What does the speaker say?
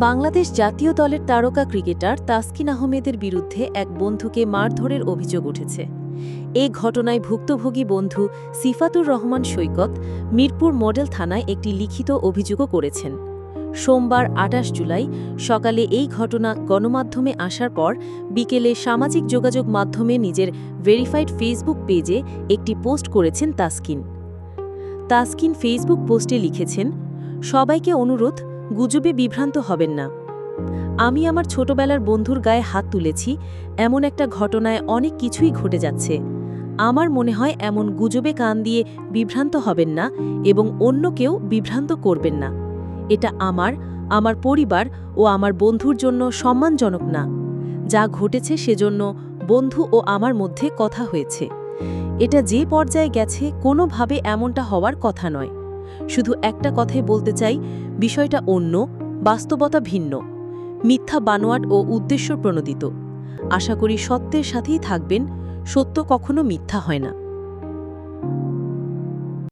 বাংলাদেশ জাতীয় দলের তারকা ক্রিকেটার তাসকিন আহমেদের বিরুদ্ধে এক বন্ধুকে মারধরের অভিযোগ উঠেছে। এ ঘটনায় ভুক্তভোগী বন্ধু সিফাতুর রহমান সৈকত মিরপুর মডেল থানায় একটি লিখিত অভিযোগও করেছেন। সোমবার আটাশ জুলাই সকালে এই ঘটনা গণমাধ্যমে আসার পর বিকেলে সামাজিক যোগাযোগ মাধ্যমে নিজের ভেরিফাইড ফেসবুক পেজে একটি পোস্ট করেছেন তাসকিন। তাসকিন ফেসবুক পোস্টে লিখেছেন, সবাইকে অনুরোধ গুজবে বিভ্রান্ত হবেন না। আমি আমার ছোটবেলার বন্ধুর গায়ে হাত তুলেছি, এমন একটা ঘটনায় অনেক কিছুই ঘটে যাচ্ছে। আমার মনে হয় এমন গুজবে কান দিয়ে বিভ্রান্ত হবেন না এবং অন্য কেউ বিভ্রান্ত করবেন না। এটা আমার আমার পরিবার ও আমার বন্ধুর জন্য সম্মানজনক না। যা ঘটেছে সেজন্য বন্ধু ও আমার মধ্যে কথা হয়েছে। এটা যে পর্যায়ে গেছে কোনোভাবে এমনটা হওয়ার কথা নয়। শুধু একটা কথাই বলতে চাই, বিষয়টা অন্য, বাস্তবতা ভিন্ন। মিথ্যা বানোয়াট ও উদ্দেশ্য প্রণোদিত। আশা করি সত্যের সাথেই থাকবেন, সত্য কখনো মিথ্যা হয় না।